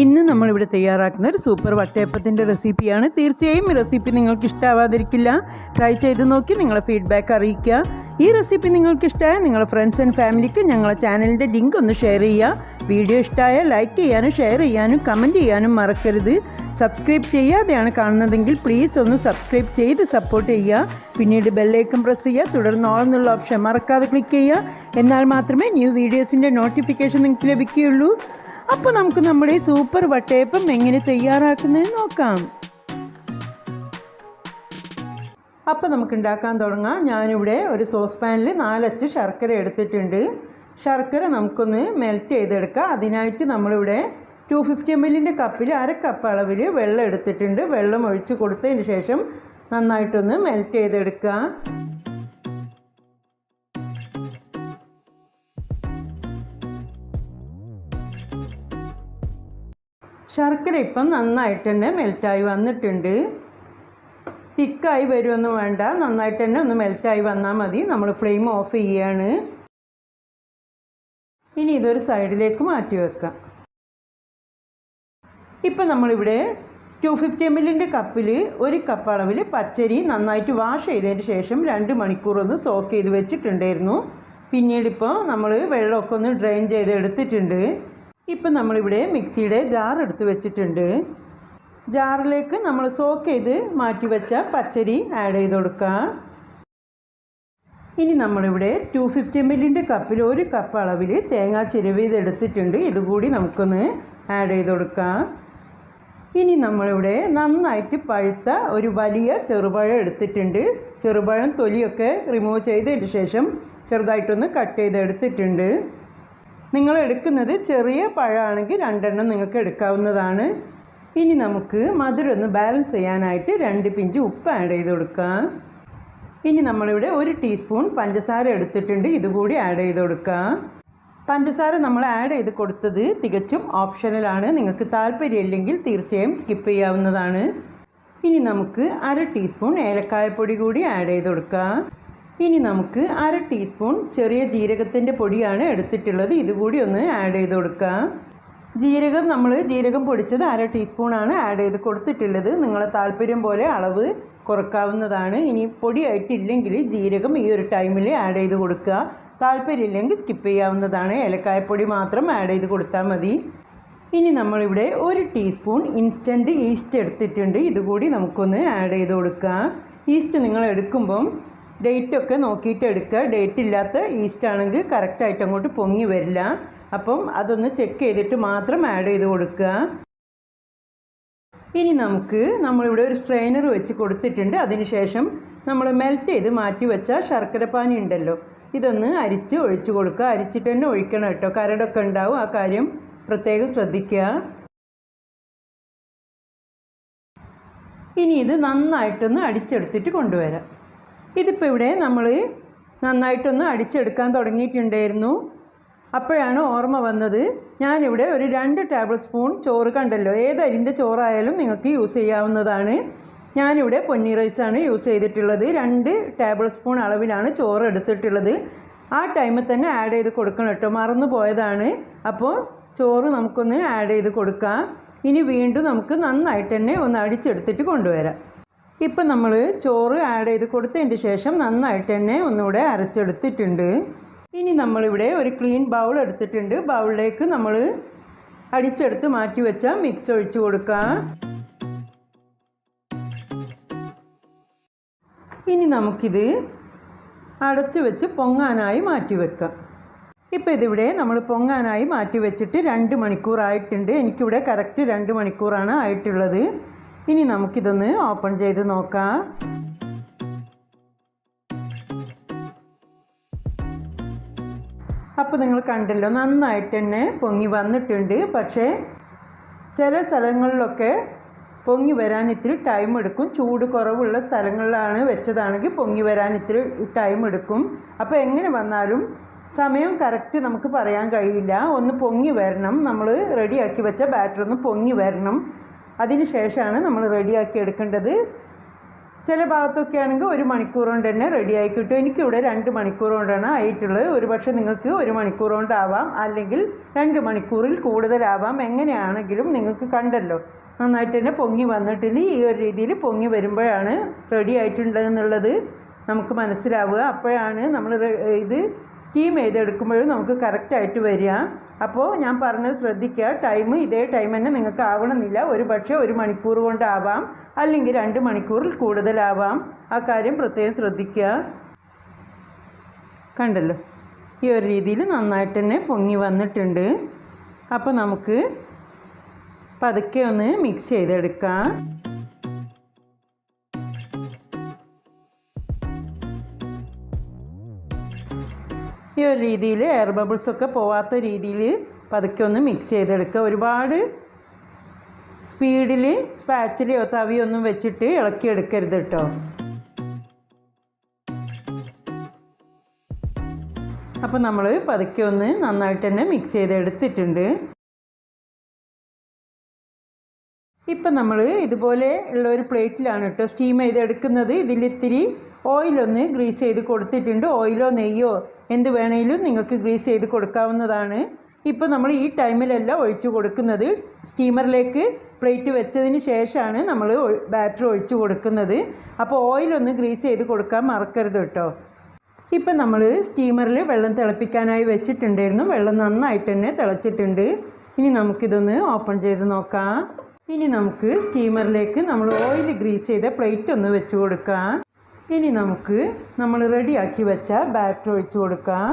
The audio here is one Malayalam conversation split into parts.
ഇന്ന് നമ്മളിവിടെ തയ്യാറാക്കുന്ന ഒരു സൂപ്പർ വട്ടയപ്പത്തിന്റെ റെസിപ്പിയാണ്. തീർച്ചയായും ഈ റെസിപ്പി നിങ്ങൾക്ക് ഇഷ്ടമാവാതിരിക്കില്ല ട്രൈ ചെയ്ത് നോക്കി നിങ്ങളെ ഫീഡ്ബാക്ക് അറിയിക്കുക. ഈ റെസിപ്പി നിങ്ങൾക്ക് ഇഷ്ടമായ നിങ്ങളുടെ ഫ്രണ്ട്സ് ആൻഡ് ഫാമിലിക്ക് ഞങ്ങളെ ചാനലിന്റെ ലിങ്ക് ഒന്ന് ഷെയർ ചെയ്യുക. വീഡിയോ ഇഷ്ടമായ ലൈക്ക് ചെയ്യാനും ഷെയർ ചെയ്യാനും കമന്റ് ചെയ്യാനും മറക്കരുത്. സബ്സ്ക്രൈബ് ചെയ്യാതെയാണ് കാണുന്നതെങ്കിൽ പ്ലീസ് ഒന്ന് സബ്സ്ക്രൈബ് ചെയ്ത് സപ്പോർട്ട് ചെയ്യുക. പിന്നീട് ബെല്ലൈക്കൺ പ്രസ് ചെയ്യുക. തുടർന്ന് ഓൾ എന്നുള്ള ഓപ്ഷൻ മറക്കാതെ ക്ലിക്ക് ചെയ്യുക. എന്നാൽ മാത്രമേ ന്യൂ വീഡിയോസിന്റെ നോട്ടിഫിക്കേഷൻ നിങ്ങൾക്ക് ലഭിക്കുകയുള്ളൂ. അപ്പോൾ നമുക്ക് നമ്മുടെ സൂപ്പർ വട്ടയപ്പം എങ്ങനെ തയ്യാറാക്കുന്നതെന്ന് നോക്കാം. അപ്പോൾ നമുക്ക് ഉണ്ടാക്കാൻ തുടങ്ങാം. ഞാനിവിടെ ഒരു സോസ് പാനിൽ നാലച്ച് ശർക്കര എടുത്തിട്ടുണ്ട്. ശർക്കര നമുക്കൊന്ന് മെൽറ്റ് ചെയ്തെടുക്കാം. അതിനായിട്ട് നമ്മളിവിടെ ടു ഫിഫ്റ്റി എം എല്ലിന്റെ കപ്പിൽ അര കപ്പ് അളവിൽ വെള്ളം എടുത്തിട്ടുണ്ട്. വെള്ളം ഒഴിച്ച് കൊടുത്തതിന് ശേഷം നന്നായിട്ടൊന്ന് മെൽറ്റ് ചെയ്തെടുക്കുക ശർക്കര ഇപ്പം നന്നായിട്ട് തന്നെ മെൽറ്റായി വന്നിട്ടുണ്ട്. തിക്കായി വരുമൊന്നും വേണ്ട. നന്നായിട്ട് തന്നെ ഒന്ന് മെൽറ്റായി വന്നാൽ മതി. നമ്മൾ ഫ്ലെയിം ഓഫ് ചെയ്യാണ്. ഇനി ഇതൊരു സൈഡിലേക്ക് മാറ്റി വെക്കാം. ഇപ്പം നമ്മളിവിടെ ടു ഫിഫ്റ്റി എം എല്ലിന്റെ കപ്പിൽ ഒരു കപ്പ് അളവിൽ പച്ചരി നന്നായിട്ട് വാഷ് ചെയ്തതിന് ശേഷം രണ്ട് മണിക്കൂർ ഒന്ന് സോക്ക് ചെയ്ത് വെച്ചിട്ടുണ്ടായിരുന്നു. പിന്നീട് ഇപ്പോൾ നമ്മൾ വെള്ളമൊക്കെ ഒന്ന് ഡ്രെയിൻ ചെയ്ത് എടുത്തിട്ടുണ്ട്. ഇപ്പം നമ്മളിവിടെ മിക്സിയുടെ ജാർ എടുത്ത് വെച്ചിട്ടുണ്ട്. ജാറിലേക്ക് നമ്മൾ സോക്ക് ചെയ്ത് മാറ്റി വെച്ച പച്ചരി ആഡ് ചെയ്ത് കൊടുക്കാം. ഇനി നമ്മളിവിടെ ടു ഫിഫ്റ്റി എം എല്ലിന്റെ കപ്പിൽ ഒരു കപ്പ് അളവിൽ തേങ്ങ ചിരവിയത് എടുത്തിട്ടുണ്ട്. ഇതുകൂടി നമുക്കൊന്ന് ആഡ് ചെയ്ത് കൊടുക്കാം. ഇനി നമ്മളിവിടെ നന്നായിട്ട് പഴുത്ത ഒരു വലിയ ചെറുപഴം എടുത്തിട്ടുണ്ട്. ചെറുപഴം തൊലിയൊക്കെ റിമൂവ് ചെയ്തതിന് ശേഷം ചെറുതായിട്ടൊന്ന് കട്ട് ചെയ്ത് എടുത്തിട്ടുണ്ട് നിങ്ങൾ എടുക്കുന്നത് ചെറിയ പഴമാണെങ്കിൽ രണ്ടെണ്ണം നിങ്ങൾക്ക് എടുക്കാവുന്നതാണ്. ഇനി നമുക്ക് മധുരം ഒന്ന് ബാലൻസ് ചെയ്യാനായിട്ട് രണ്ട് പിഞ്ച് ഉപ്പ് ആഡ് ചെയ്ത് കൊടുക്കാം. ഇനി നമ്മളിവിടെ ഒരു ടീസ്പൂൺ പഞ്ചസാര എടുത്തിട്ടുണ്ട്. ഇതുകൂടി ആഡ് ചെയ്ത് കൊടുക്കാം. പഞ്ചസാര നമ്മൾ ആഡ് ചെയ്ത് കൊടുത്തത് തികച്ചും ഓപ്ഷണലാണ് നിങ്ങൾക്ക് താല്പര്യമില്ലെങ്കിൽ തീർച്ചയായും സ്കിപ്പ് ചെയ്യാവുന്നതാണ്. ഇനി നമുക്ക് അര ടീസ്പൂൺ ഏലക്കായപ്പൊടി കൂടി ആഡ് ചെയ്ത് കൊടുക്കാം. ഇനി നമുക്ക് അര ടീസ്പൂൺ ചെറിയ ജീരകത്തിന്റെ പൊടിയാണ് എടുത്തിട്ടുള്ളത്. ഇതുകൂടി ഒന്ന് ആഡ് ചെയ്ത് കൊടുക്കാം. ജീരകം നമ്മൾ ജീരകം പൊടിച്ചത് അര ടീസ്പൂണാണ് ആഡ് ചെയ്ത് കൊടുത്തിട്ടുള്ളത്. നിങ്ങളെ താല്പര്യം പോലെ അളവ് കുറക്കാവുന്നതാണ്. ഇനി പൊടിയായിട്ടില്ലെങ്കിൽ ജീരകം ഈ ഒരു ടൈമിൽ ആഡ് ചെയ്ത് കൊടുക്കുക. താല്പര്യമില്ലെങ്കിൽ സ്കിപ്പ് ചെയ്യാവുന്നതാണ്. ഏലക്കായപ്പൊടി മാത്രം ആഡ് ചെയ്ത് കൊടുത്താൽ മതി. ഇനി നമ്മളിവിടെ ഒരു ടീസ്പൂൺ ഇൻസ്റ്റന്റ് ഈസ്റ്റ് എടുത്തിട്ടുണ്ട്. ഇതുകൂടി നമുക്കൊന്ന് ആഡ് ചെയ്ത് കൊടുക്കുക ഈസ്റ്റ് നിങ്ങൾ എടുക്കുമ്പം ഡേറ്റ് ഒക്കെ നോക്കിയിട്ട് എടുക്കുക. ഡേറ്റ് ഇല്ലാത്ത ഈസ്റ്റ് ആണെങ്കിൽ കറക്റ്റായിട്ട് അങ്ങോട്ട് പൊങ്ങി വരില്ല. അപ്പം അതൊന്ന് ചെക്ക് ചെയ്തിട്ട് മാത്രം ആഡ് ചെയ്ത് കൊടുക്കുക. ഇനി നമുക്ക് നമ്മളിവിടെ ഒരു സ്ട്രെയിനർ വെച്ച് കൊടുത്തിട്ടുണ്ട്. അതിനുശേഷം നമ്മൾ മെൽറ്റ് ചെയ്ത് മാറ്റി വെച്ച ശർക്കരപ്പാനി ഉണ്ടല്ലോ ഇതൊന്ന് അരിച്ച് ഒഴിച്ച് കൊടുക്കുക. അരിച്ചിട്ട് തന്നെ ഒഴിക്കണം കേട്ടോ. കരടൊക്കെ ഉണ്ടാവും. ആ കാര്യം പ്രത്യേകം ശ്രദ്ധിക്കുക. ഇനി ഇത് നന്നായിട്ടൊന്ന് അടിച്ചെടുത്തിട്ട് കൊണ്ടുവരാം. ഇതിപ്പോൾ ഇവിടെ നമ്മൾ നന്നായിട്ടൊന്ന് അടിച്ചെടുക്കാൻ തുടങ്ങിയിട്ടുണ്ടായിരുന്നു. അപ്പോഴാണ് ഓർമ്മ വന്നത്. ഞാനിവിടെ ഒരു രണ്ട് ടേബിൾ സ്പൂൺ ചോറ് കണ്ടല്ലോ. ഏത് ചോറായാലും നിങ്ങൾക്ക് യൂസ് ചെയ്യാവുന്നതാണ്. ഞാനിവിടെ പൊന്നി റൈസാണ് യൂസ് ചെയ്തിട്ടുള്ളത്. രണ്ട് ടേബിൾ സ്പൂൺ അളവിലാണ് ചോറ് എടുത്തിട്ടുള്ളത്. ആ ടൈമിൽ തന്നെ ആഡ് ചെയ്ത് കൊടുക്കണം കേട്ടോ. മറന്നു പോയതാണ്. അപ്പോൾ ചോറ് നമുക്കൊന്ന് ആഡ് ചെയ്ത് കൊടുക്കാം. ഇനി വീണ്ടും നമുക്ക് നന്നായിട്ട് തന്നെ ഒന്ന് അടിച്ചെടുത്തിട്ട് കൊണ്ടുവരാം. ഇപ്പം നമ്മൾ ചോറ് ആഡ് ചെയ്ത് കൊടുത്തതിന് ശേഷം നന്നായിട്ട് തന്നെ ഒന്നുകൂടെ അരച്ചെടുത്തിട്ടുണ്ട്. ഇനി നമ്മളിവിടെ ഒരു ക്ലീൻ ബൗൾ എടുത്തിട്ടുണ്ട്. ബൗളിലേക്ക് നമ്മൾ അടിച്ചെടുത്ത് മാറ്റി വെച്ച മിക്സ് ഒഴിച്ചു കൊടുക്കാം. ഇനി നമുക്കിത് അടച്ചു വെച്ച് പൊങ്ങാനായി മാറ്റി വെക്കാം. ഇപ്പോൾ ഇതിവിടെ നമ്മൾ പൊങ്ങാനായി മാറ്റി വെച്ചിട്ട് രണ്ട് മണിക്കൂറായിട്ടുണ്ട്. എനിക്കിവിടെ കറക്റ്റ് രണ്ട് മണിക്കൂറാണ് ആയിട്ടുള്ളത്. ഇനി നമുക്കിതൊന്ന് ഓപ്പൺ ചെയ്ത് നോക്കാം. അപ്പോൾ നിങ്ങൾ കണ്ടല്ലോ നന്നായിട്ട് തന്നെ പൊങ്ങി വന്നിട്ടുണ്ട്. പക്ഷേ ചില സ്ഥലങ്ങളിലൊക്കെ പൊങ്ങി വരാൻ ഇത്തിരി ടൈം എടുക്കും. ചൂട് കുറവുള്ള സ്ഥലങ്ങളിലാണ് വെച്ചതാണെങ്കിൽ പൊങ്ങി വരാൻ ഇത്തിരി ടൈം എടുക്കും. അപ്പോൾ എങ്ങനെ വന്നാലും സമയം കറക്റ്റ് നമുക്ക് പറയാൻ കഴിയില്ല. ഒന്ന് പൊങ്ങി വരണം. നമ്മൾ റെഡിയാക്കി വെച്ച ബാറ്റർ ഒന്ന് പൊങ്ങി വരണം. അതിന് ശേഷമാണ് നമ്മൾ റെഡിയാക്കി എടുക്കേണ്ടത്. ചില ഭാഗത്തൊക്കെ ആണെങ്കിൽ ഒരു മണിക്കൂർ കൊണ്ട് തന്നെ റെഡി ആയി കിട്ടും. എനിക്കിവിടെ രണ്ട് മണിക്കൂർ കൊണ്ടാണ് ആയിട്ടുള്ളത്. ഒരു പക്ഷേ നിങ്ങൾക്ക് ഒരു മണിക്കൂർ കൊണ്ടാവാം. അല്ലെങ്കിൽ രണ്ട് മണിക്കൂറിൽ കൂടുതലാവാം. എങ്ങനെയാണെങ്കിലും നിങ്ങൾക്ക് കണ്ടല്ലോ. നന്നായിട്ട് തന്നെ പൊങ്ങി വന്നിട്ടുണ്ട് ഈ ഒരു രീതിയിൽ പൊങ്ങി വരുമ്പോഴാണ് റെഡി ആയിട്ടുണ്ടെന്നുള്ളത് നമുക്ക് മനസ്സിലാവുക. അപ്പോഴാണ് നമ്മൾ ഇത് സ്റ്റീം ചെയ്തെടുക്കുമ്പോഴും നമുക്ക് കറക്റ്റായിട്ട് വരിക. അപ്പോൾ ഞാൻ പറഞ്ഞത് ശ്രദ്ധിക്കുക. ടൈം ഇതേ ടൈം തന്നെ നിങ്ങൾക്ക് ആവണമെന്നില്ല ഒരു പക്ഷേ ഒരു മണിക്കൂർ കൊണ്ടാവാം. അല്ലെങ്കിൽ രണ്ട് മണിക്കൂറിൽ കൂടുതലാവാം. ആ കാര്യം പ്രത്യേകം ശ്രദ്ധിക്കുക. കണ്ടല്ലോ? ഈ ഒരു രീതിയിൽ നന്നായിട്ട് തന്നെ പൊങ്ങി വന്നിട്ടുണ്ട്. അപ്പോൾ നമുക്ക് പതുക്കെ ഒന്ന് മിക്സ് ചെയ്തെടുക്കാം. ഈ ഒരു രീതിയിൽ എയർ ബബിൾസൊക്കെ പോവാത്ത രീതിയിൽ പതുക്കെ ഒന്ന് മിക്സ് ചെയ്തെടുക്കുക. ഒരുപാട് സ്പീഡിൽ സ്പാച്ചിലെയോ തവിയോ ഒന്നും വെച്ചിട്ട് ഇളക്കിയെടുക്കരുത് കേട്ടോ അപ്പോൾ നമ്മൾ പതുക്കെ ഒന്ന് നന്നായിട്ട് തന്നെ മിക്സ് ചെയ്തെടുത്തിട്ടുണ്ട്. ഇപ്പം നമ്മൾ ഇതുപോലെ ഉള്ള ഒരു പ്ലേറ്റിലാണ് കേട്ടോ സ്റ്റീം ചെയ്തെടുക്കുന്നത്. ഇതിലിത്തിരി ഓയിലൊന്ന് ഗ്രീസ് ചെയ്ത് കൊടുത്തിട്ടുണ്ട്. ഓയിലോ നെയ്യോ എന്ത് വേണേലും നിങ്ങൾക്ക് ഗ്രീസ് ചെയ്ത് കൊടുക്കാവുന്നതാണ്. ഇപ്പോൾ നമ്മൾ ഈ ടൈമിലല്ല ഒഴിച്ചു കൊടുക്കുന്നത്. സ്റ്റീമറിലേക്ക് പ്ലേറ്റ് വെച്ചതിന് ശേഷമാണ് നമ്മൾ ബാറ്റർ ഒഴിച്ചു കൊടുക്കുന്നത്. അപ്പോൾ ഓയിലൊന്ന് ഗ്രീസ് ചെയ്ത് കൊടുക്കാൻ മറക്കരുത് കേട്ടോ. ഇപ്പം നമ്മൾ സ്റ്റീമറിൽ വെള്ളം തിളപ്പിക്കാനായി വെച്ചിട്ടുണ്ടായിരുന്നു. വെള്ളം നന്നായിട്ട് തന്നെ തിളച്ചിട്ടുണ്ട്. ഇനി നമുക്കിതൊന്ന് ഓപ്പൺ ചെയ്ത് നോക്കാം. ഇനി നമുക്ക് സ്റ്റീമറിലേക്ക് നമ്മൾ ഓയിൽ ഗ്രീസ് ചെയ്ത പ്ലേറ്റ് ഒന്ന് വെച്ച് കൊടുക്കാം. ഇനി നമുക്ക് നമ്മൾ റെഡിയാക്കി വെച്ച ബാറ്റർ ഒഴിച്ചു കൊടുക്കാം.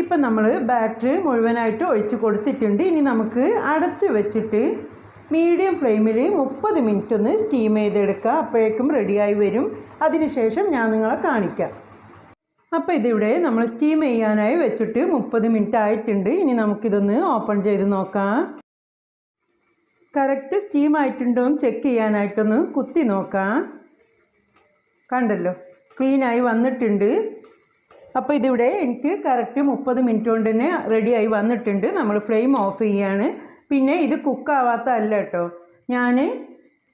ഇപ്പം നമ്മൾ ബാറ്റർ മുഴുവനായിട്ട് ഒഴിച്ച് കൊടുത്തിട്ടുണ്ട്. ഇനി നമുക്ക് അടച്ച് വെച്ചിട്ട് മീഡിയം ഫ്ലെയിമിൽ മുപ്പത് മിനിറ്റ് ഒന്ന് സ്റ്റീം ചെയ്തെടുക്കുക അപ്പോഴേക്കും റെഡിയായി വരും. അതിനുശേഷം ഞാൻ നിങ്ങളെ കാണിക്കാം. അപ്പോൾ ഇതിവിടെ നമ്മൾ സ്റ്റീം ചെയ്യാനായി വെച്ചിട്ട് മുപ്പത് മിനിറ്റ് ആയിട്ടുണ്ട്. ഇനി നമുക്കിതൊന്ന് ഓപ്പൺ ചെയ്ത് നോക്കാം. കറക്റ്റ് സ്റ്റീം ആയിട്ടുണ്ടോ എന്ന് ചെക്ക് ചെയ്യാനായിട്ടൊന്ന് കുത്തി നോക്കാം. കണ്ടല്ലോ ക്ലീനായി വന്നിട്ടുണ്ട്. അപ്പോൾ ഇതിവിടെ എനിക്ക് കറക്റ്റ് മുപ്പത് മിനിറ്റ് കൊണ്ട് തന്നെ റെഡിയായി വന്നിട്ടുണ്ട്. നമ്മൾ ഫ്ലെയിം ഓഫ് ചെയ്യാണ്. പിന്നെ ഇത് കുക്കാവാത്ത അല്ല കേട്ടോ. ഞാൻ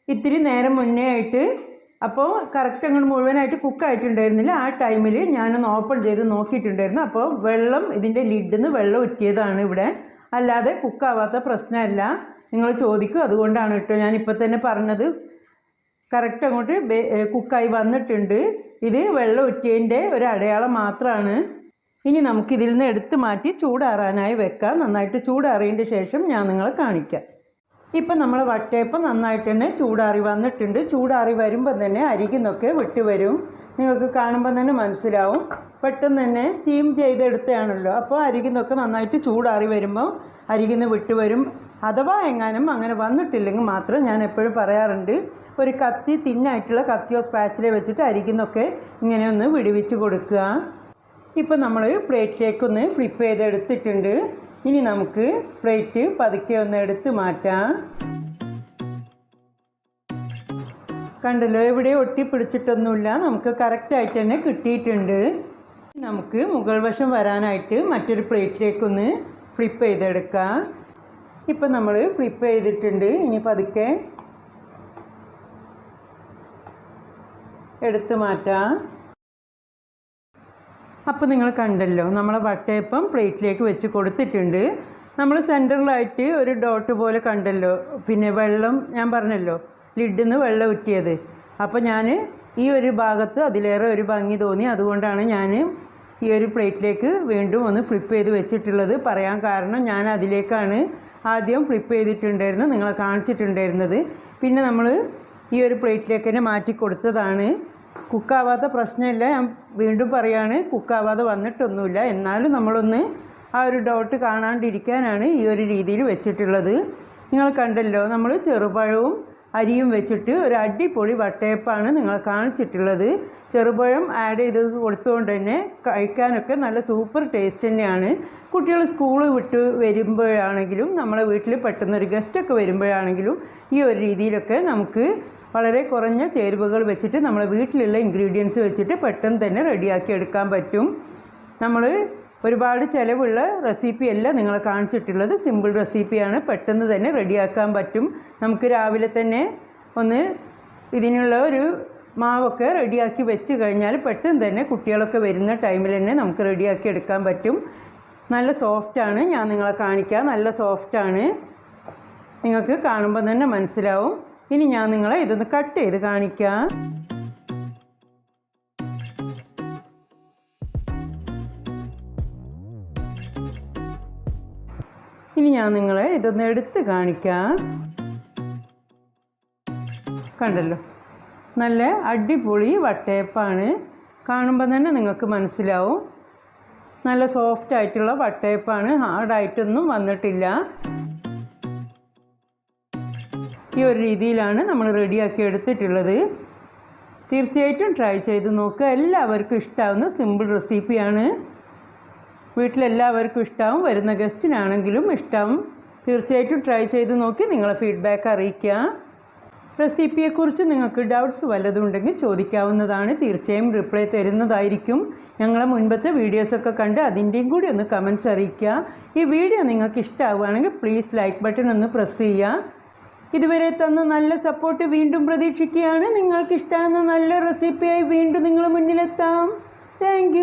ഇത്തിരി നേരം മുന്നേ ആയിട്ട് അപ്പോൾ കറക്റ്റ് അങ്ങോട്ട് മുഴുവനായിട്ട് കുക്കായിട്ടുണ്ടായിരുന്നില്ല ആ ടൈമിൽ ഞാനൊന്ന് ഓപ്പൺ ചെയ്ത് നോക്കിയിട്ടുണ്ടായിരുന്നു. അപ്പോൾ വെള്ളം ഇതിന്റെ ലിഡിൽ നിന്ന് വെള്ളം ഉറ്റിയതാണ് ഇവിടെ. അല്ലാതെ കുക്കാവാത്ത പ്രശ്നമല്ല. നിങ്ങൾ ചോദിക്കും. അതുകൊണ്ടാണ് കേട്ടോ ഞാൻ ഇപ്പോൾ തന്നെ പറഞ്ഞത്. കറക്റ്റ് അങ്ങോട്ട് കുക്കായി വന്നിട്ടുണ്ട്. ഇത് വെള്ളം ഒറ്റേന്റെ ഒരു അടയാളം മാത്രമാണ് ഇനി നമുക്കിതിൽ നിന്ന് എടുത്ത് മാറ്റി ചൂടാറാനായി വെക്കാം. നന്നായിട്ട് ചൂടാറിയതിന്റെ ശേഷം ഞാൻ നിങ്ങളെ കാണിക്കാം. ഇപ്പം നമ്മൾ വട്ടയപ്പം നന്നായിട്ട് തന്നെ ചൂടാറി വന്നിട്ടുണ്ട്. ചൂടാറി വരുമ്പം തന്നെ അരികുന്നൊക്കെ വിട്ട് വരും. നിങ്ങൾക്ക് കാണുമ്പോൾ തന്നെ മനസ്സിലാവും. പെട്ടെന്ന് തന്നെ സ്റ്റീം ചെയ്തെടുത്തതാണല്ലോ. അപ്പോൾ അരികുന്നൊക്കെ നന്നായിട്ട് ചൂടാറി വരുമ്പോൾ അരികുന്ന് വിട്ട് വരും. അഥവാ എങ്ങാനും അങ്ങനെ വന്നിട്ടില്ലെങ്കിൽ മാത്രം ഞാൻ എപ്പോഴും പറയാറുണ്ട് ഒരു കത്തി തിന്നായിട്ടുള്ള കത്തിയോ സ്പാച്ചിലോ വെച്ചിട്ട് അരിക്കുന്നൊക്കെ ഇങ്ങനെ ഒന്ന് വിടുവിച്ച് കൊടുക്കുക. ഇപ്പം നമ്മൾ പ്ലേറ്റിലേക്ക് ഒന്ന് ഫ്ലിപ്പ് ചെയ്ത് എടുത്തിട്ടുണ്ട് ഇനി നമുക്ക് പ്ലേറ്റ് പതുക്കെ ഒന്ന് എടുത്ത് മാറ്റാം. കണ്ടല്ലോ എവിടെ ഒട്ടിപ്പിടിച്ചിട്ടൊന്നുമില്ല നമുക്ക് കറക്റ്റായിട്ട് തന്നെ കിട്ടിയിട്ടുണ്ട്. നമുക്ക് മുകൾ വശം വരാനായിട്ട് മറ്റൊരു പ്ലേറ്റിലേക്കൊന്ന് ഫ്ലിപ്പ് ചെയ്തെടുക്കാം. ഇപ്പം നമ്മൾ ഫ്ലിപ്പ് ചെയ്തിട്ടുണ്ട്. ഇനി പതുക്കെ എടുത്തു മാറ്റാം. അപ്പോൾ നിങ്ങൾ കണ്ടല്ലോ നമ്മളെ വട്ടയപ്പം പ്ലേറ്റിലേക്ക് വെച്ച് കൊടുത്തിട്ടുണ്ട്. നമ്മൾ സെന്ററിലായിട്ട് ഒരു ഡോട്ട് പോലെ കണ്ടല്ലോ. പിന്നെ വെള്ളം ഞാൻ പറഞ്ഞല്ലോ ലിഡിൽ നിന്ന് വെള്ളം ഉറ്റിയത് അപ്പോൾ ഞാൻ ഈ ഒരു ഭാഗത്ത് അതിലേറെ ഒരു ഭംഗി തോന്നി. അതുകൊണ്ടാണ് ഞാൻ ഈ ഒരു പ്ലേറ്റിലേക്ക് വീണ്ടും ഒന്ന് ഫ്ലിപ്പ് ചെയ്ത് വെച്ചിട്ടുള്ളത്. പറയാൻ കാരണം ഞാൻ അതിലേക്കാണ് ആദ്യം ഫ്ലിപ്പ് ചെയ്തിട്ടുണ്ടായിരുന്നു നിങ്ങളെ കാണിച്ചിട്ടുണ്ടായിരുന്നത്. പിന്നെ നമ്മൾ ഈ ഒരു പ്ലേറ്റിലേക്ക് തന്നെ മാറ്റി കൊടുത്തതാണ്. കുക്കാവാത്ത പ്രശ്നമില്ല ഞാൻ വീണ്ടും പറയാണ് കുക്കാവാതെ വന്നിട്ടൊന്നുമില്ല. എന്നാലും നമ്മളൊന്ന് ആ ഒരു ഡൗട്ട് കാണാണ്ടിരിക്കാനാണ് ഈ ഒരു രീതിയിൽ വെച്ചിട്ടുള്ളത്. നിങ്ങൾ കണ്ടല്ലോ നമ്മൾ ചെറുപഴവും അരിയും വെച്ചിട്ട് ഒരു അടിപൊളി വട്ടയപ്പാണ് നിങ്ങൾ കാണിച്ചിട്ടുള്ളത്. ചെറുപഴം ആഡ് ചെയ്ത് കൊടുത്തുകൊണ്ട് തന്നെ കഴിക്കാനൊക്കെ നല്ല സൂപ്പർ ടേസ്റ്റ് തന്നെയാണ്. കുട്ടികൾ സ്കൂൾ വിട്ട് വരുമ്പോഴാണെങ്കിലും നമ്മളെ വീട്ടിൽ പെട്ടെന്നൊരു ഗസ്റ്റൊക്കെ വരുമ്പോഴാണെങ്കിലും ഈ ഒരു രീതിയിലൊക്കെ നമുക്ക് വളരെ കുറഞ്ഞ ചേരുവകൾ വെച്ചിട്ട് നമ്മളെ വീട്ടിലുള്ള ഇൻഗ്രീഡിയൻസ് വെച്ചിട്ട് പെട്ടെന്ന് തന്നെ റെഡിയാക്കി എടുക്കാൻ പറ്റും. നമ്മൾ ഒരുപാട് ചിലവുള്ള റെസിപ്പിയല്ല നിങ്ങൾ കാണിച്ചിട്ടുള്ളത്. സിമ്പിൾ റെസിപ്പിയാണ് പെട്ടെന്ന് തന്നെ റെഡിയാക്കാൻ പറ്റും. നമുക്ക് രാവിലെ തന്നെ ഒന്ന് ഇതിനുള്ള ഒരു മാവൊക്കെ റെഡിയാക്കി വെച്ച് കഴിഞ്ഞാൽ പെട്ടെന്ന് തന്നെ കുട്ടികളൊക്കെ വരുന്ന ടൈമിൽ തന്നെ നമുക്ക് റെഡിയാക്കി എടുക്കാൻ പറ്റും. നല്ല സോഫ്റ്റാണ് ഞാൻ നിങ്ങളെ കാണിക്കാം. നല്ല സോഫ്റ്റാണ് നിങ്ങൾക്ക് കാണുമ്പോൾ തന്നെ മനസ്സിലാവും. ഇനി ഞാൻ നിങ്ങളെ ഇതൊന്ന് കട്ട് ചെയ്ത് കാണിക്കാം. ഇനി ഞാൻ നിങ്ങളെ ഇതൊന്ന് എടുത്ത് കാണിക്കാം. കണ്ടല്ലോ? നല്ല അടിപൊളി വട്ടയപ്പാണ്. കാണുമ്പോൾ തന്നെ നിങ്ങൾക്ക് മനസ്സിലാവും. നല്ല സോഫ്റ്റ് ആയിട്ടുള്ള വട്ടയപ്പാണ്. ഹാർഡായിട്ടൊന്നും വന്നിട്ടില്ല. ഈ ഒരു രീതിയിലാണ് നമ്മൾ റെഡിയാക്കി എടുത്തിട്ടുള്ളത്. തീർച്ചയായിട്ടും ട്രൈ ചെയ്ത് നോക്കുക. എല്ലാവർക്കും ഇഷ്ടാവുന്ന സിമ്പിൾ റെസിപ്പിയാണ്. വീട്ടിലെല്ലാവർക്കും ഇഷ്ടമാവും വരുന്ന ഗസ്റ്റിനാണെങ്കിലും ഇഷ്ടമാവും തീർച്ചയായിട്ടും ട്രൈ ചെയ്ത് നോക്കി നിങ്ങളെ ഫീഡ്ബാക്ക് അറിയിക്കുക. റെസിപ്പിയെക്കുറിച്ച് നിങ്ങൾക്ക് ഡൗട്ട്സ് വല്ലതും ഉണ്ടെങ്കിൽ ചോദിക്കാവുന്നതാണ്. തീർച്ചയായും റിപ്ലൈ തരുന്നതായിരിക്കും. ഞങ്ങളെ മുൻപത്തെ വീഡിയോസൊക്കെ കണ്ട് അതിന്റെയും കൂടി ഒന്ന് കമൻസ് അറിയിക്കുക. ഈ വീഡിയോ നിങ്ങൾക്ക് ഇഷ്ടമാവുകയാണെങ്കിൽ പ്ലീസ് ലൈക്ക് ബട്ടൺ ഒന്ന് പ്രസ് ചെയ്യുക. ഇതുവരെ തന്ന നല്ല സപ്പോർട്ട് വീണ്ടും പ്രതീക്ഷിക്കുകയാണ്. നിങ്ങൾക്ക് ഇഷ്ടമാകുന്ന നല്ല റെസിപ്പിയായി വീണ്ടും നിങ്ങൾ മുന്നിലെത്താം. താങ്ക്